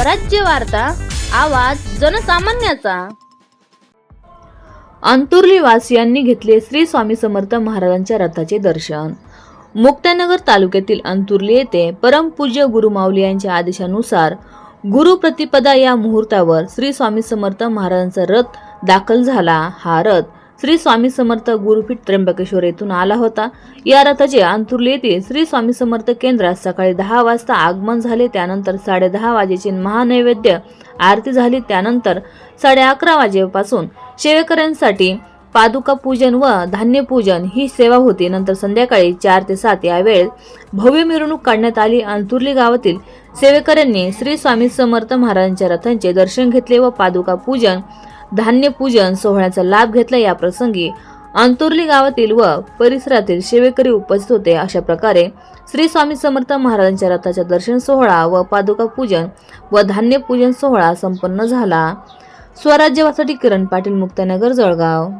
स्वराज्य वार्ता आवाज जनसामान्याचा. अंतुर्ली वासियांनी घेतले श्री स्वामी समर्थ महाराजांच्या रथाचे दर्शन. मुक्तानगर तालुक्यातील अंतुर्ली येथे परमपूज्य गुरुमाऊली यांच्या आदेशानुसार गुरुप्रतिपदा या मुहूर्तावर श्री स्वामी समर्थ महाराजांचा रथ दाखल झाला. हा रथ श्री स्वामी समर्थ गुरुपीठ त्र्यंबकेश्वर येथून आला होता. या रथाचे अंतुर्ली येथील श्री स्वामी समर्थ केंद्रात सकाळी दहा वाजता आगमन झाले. त्यानंतर साडे दहा वाजेचे महानैवेद्य आरती झाली. त्यानंतर साडे अकरा वाजेपासून सेवेकऱ्यांसाठी पादुका पूजन व धान्य पूजन ही सेवा होती. नंतर संध्याकाळी चार ते सात या वेळेत भव्य मिरवणूक काढण्यात आली. अंतुर्ली गावातील सेवेकऱ्यांनी श्री स्वामी समर्थ महाराजांच्या रथांचे दर्शन घेतले व पादुका पूजन धान्य पूजन सोहळ्याचा लाभ घेतला या प्रसंगी. अंतुर्ली गावातील व परिसरातील शेवेकरी उपस्थित होते. अशा प्रकारे श्री स्वामी समर्थ महाराजांच्या रथाच्या दर्शन सोहळा व पादुका पूजन व धान्य पूजन सोहळा संपन्न झाला. स्वराज्यवासाठी किरण पाटील मुक्तानगर जळगाव.